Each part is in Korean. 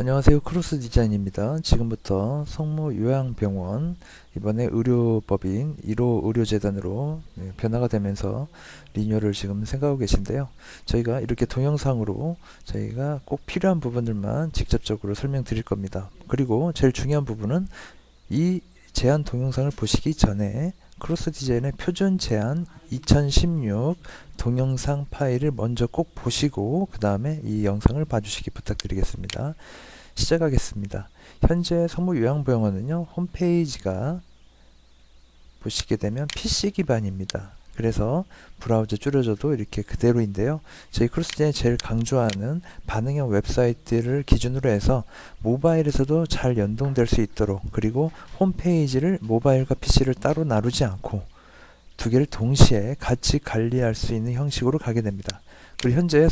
안녕하세요. 크로스 디자인입니다. 지금부터 성모 요양병원 이번에 의료법인 1호 의료재단으로 네, 변화가 되면서 리뉴얼을 지금 생각하고 계신데요. 저희가 이렇게 동영상으로 저희가 꼭 필요한 부분들만 직접적으로 설명드릴 겁니다. 그리고 제일 중요한 부분은 이 제안 동영상을 보시기 전에 크로스 디자인의 표준 제안 2016 동영상 파일을 먼저 꼭 보시고 그 다음에 이 영상을 봐주시기 부탁드리겠습니다. 시작하겠습니다. 현재 성모 요양병원은요 홈페이지가 보시게 되면 PC 기반입니다. 그래서 브라우저 줄여줘도 이렇게 그대로인데요. 저희 크로스디자인 제일 강조하는 반응형 웹사이트를 기준으로 해서 모바일에서도 잘 연동될 수 있도록 그리고 홈페이지를 모바일과 PC를 따로 나누지 않고 두 개를 동시에 같이 관리할 수 있는 형식으로 가게 됩니다. 그리고 현재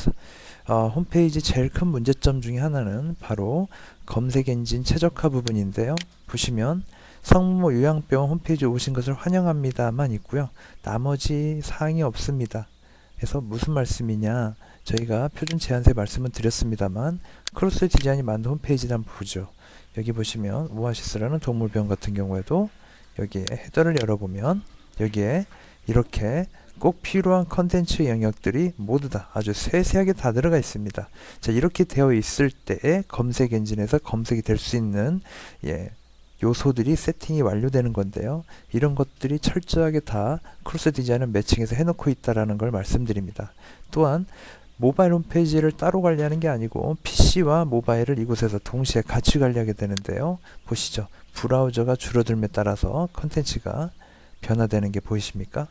어, 홈페이지 제일 큰 문제점 중에 하나는 바로 검색 엔진 최적화 부분인데요. 보시면 성모 요양병원 홈페이지에 오신 것을 환영합니다만 있고요. 나머지 사항이 없습니다. 그래서 무슨 말씀이냐? 저희가 표준 제한세 말씀은 드렸습니다만 크로스 디자인이 만든 홈페이지를 보죠. 여기 보시면 오아시스라는 동물병원 같은 경우에도 여기에 헤더를 열어보면 여기에 이렇게 꼭 필요한 컨텐츠 영역들이 모두 다 아주 세세하게 다 들어가 있습니다. 자, 이렇게 되어 있을 때에 검색 엔진에서 검색이 될 수 있는 예, 요소들이 세팅이 완료되는 건데요. 이런 것들이 철저하게 다 크로스 디자인을 매칭해서 해놓고 있다라는 걸 말씀드립니다. 또한 모바일 홈페이지를 따로 관리하는 게 아니고 PC와 모바일을 이곳에서 동시에 같이 관리하게 되는데요. 보시죠. 브라우저가 줄어들에 따라서 컨텐츠가 변화되는 게 보이십니까?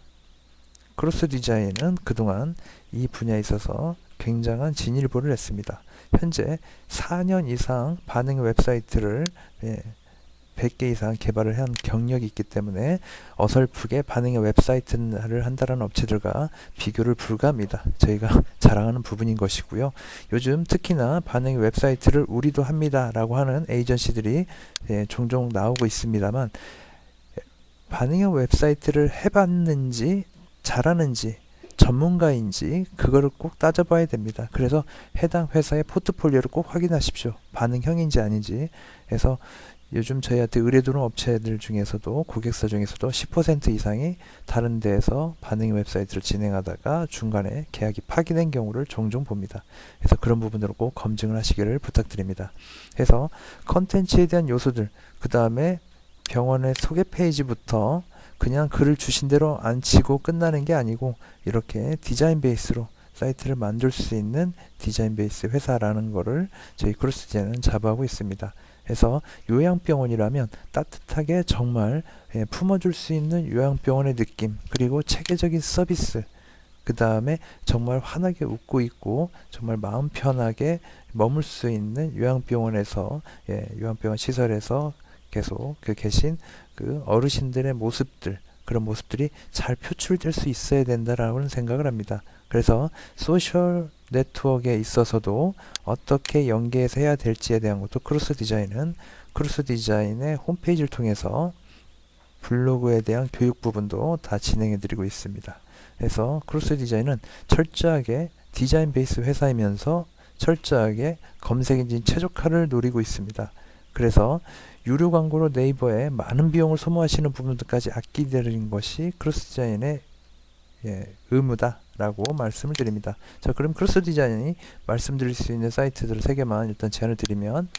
크로스 디자인은 그동안 이 분야에 있어서 굉장한 진일보를 했습니다. 현재 4년 이상 반응 웹사이트를 예, 100개 이상 개발을 한 경력이 있기 때문에 어설프게 반응의 웹사이트를 한다는 업체들과 비교를 불가합니다. 저희가 자랑하는 부분인 것이고요. 요즘 특히나 반응의 웹사이트를 우리도 합니다 라고 하는 에이전시들이 예, 종종 나오고 있습니다만 반응형 웹사이트를 해봤는지 잘하는지 전문가인지 그거를 꼭 따져봐야 됩니다. 그래서 해당 회사의 포트폴리오를 꼭 확인하십시오. 반응형인지 아닌지. 그래서 요즘 저희한테 의뢰도는 업체들 중에서도 고객사 중에서도 10% 이상이 다른 데에서 반응 웹사이트를 진행하다가 중간에 계약이 파기된 경우를 종종 봅니다. 그래서 그런 부분으로 꼭 검증을 하시기를 부탁드립니다. 그래서 컨텐츠에 대한 요소들, 그 다음에 병원의 소개 페이지부터 그냥 글을 주신 대로 안 치고 끝나는 게 아니고 이렇게 디자인 베이스로 사이트를 만들 수 있는 디자인 베이스 회사라는 거를 저희 크로스 디자인은 자부하고 있습니다. 그래서 요양병원이라면 따뜻하게 정말 예, 품어줄 수 있는 요양병원의 느낌 그리고 체계적인 서비스 그 다음에 정말 환하게 웃고 있고 정말 마음 편하게 머물 수 있는 요양병원에서 예, 요양병원 시설에서 계속 그 계신 그 어르신들의 모습들 그런 모습들이 잘 표출될 수 있어야 된다라는 생각을 합니다. 그래서 소셜 네트워크에 있어서도 어떻게 연계해서 해야 될지에 대한 것도 크로스 디자인은 크로스 디자인의 홈페이지를 통해서 블로그에 대한 교육 부분도 다 진행해 드리고 있습니다. 그래서 크로스 디자인은 철저하게 디자인 베이스 회사이면서 철저하게 검색 엔진 최적화를 노리고 있습니다. 그래서 유료 광고로 네이버에 많은 비용을 소모하시는 부분들까지 아끼는 것이 크로스 디자인의 예, 의무다라고 말씀을 드립니다. 자, 그럼 크로스 디자인이 말씀드릴 수 있는 사이트들 세 개만 일단 제안을 드리면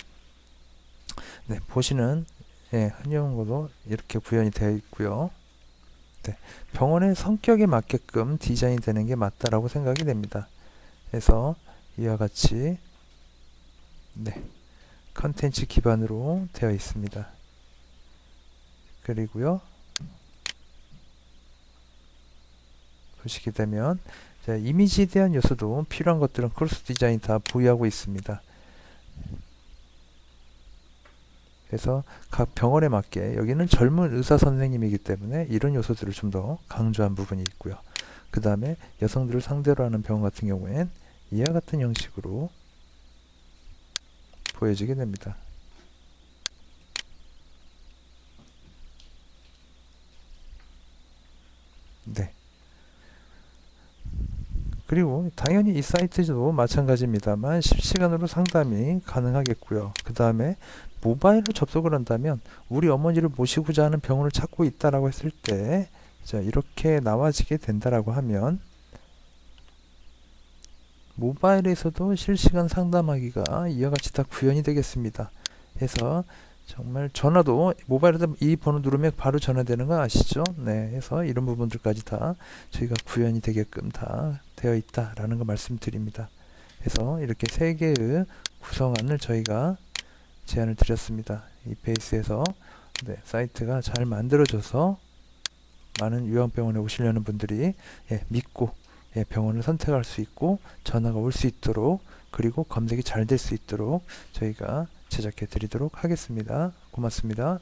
네, 보시는 예, 한영어도 이렇게 구현이 되어 있고요. 네, 병원의 성격에 맞게끔 디자인 되는 게 맞다라고 생각이 됩니다. 그래서 이와 같이 네, 컨텐츠 기반으로 되어 있습니다. 그리고요. 보시게 되면 이미지에 대한 요소도 필요한 것들은 크로스 디자인 다 보유하고 있습니다. 그래서 각 병원에 맞게 여기는 젊은 의사 선생님이기 때문에 이런 요소들을 좀 더 강조한 부분이 있고요. 그 다음에 여성들을 상대로 하는 병원 같은 경우엔 이와 같은 형식으로 보여지게 됩니다. 네. 그리고 당연히 이 사이트도 마찬가지입니다만 실시간으로 상담이 가능하겠고요. 그 다음에 모바일로 접속을 한다면 우리 어머니를 모시고자 하는 병원을 찾고 있다라고 했을 때 자, 이렇게 나와지게 된다라고 하면 모바일에서도 실시간 상담하기가 이와 같이 다 구현이 되겠습니다. 해서 정말 전화도 모바일에서 이 번호 누르면 바로 전화되는 거 아시죠? 네, 해서 이런 부분들까지 다 저희가 구현이 되게끔 다 되어 있다라는 거 말씀드립니다. 해서 이렇게 세 개의 구성안을 저희가 제안을 드렸습니다. 이 베이스에서 네, 사이트가 잘 만들어져서 많은 요양병원에 오시려는 분들이 예, 믿고 예, 병원을 선택할 수 있고 전화가 올 수 있도록 그리고 검색이 잘 될 수 있도록 저희가 제작해 드리도록 하겠습니다. 고맙습니다.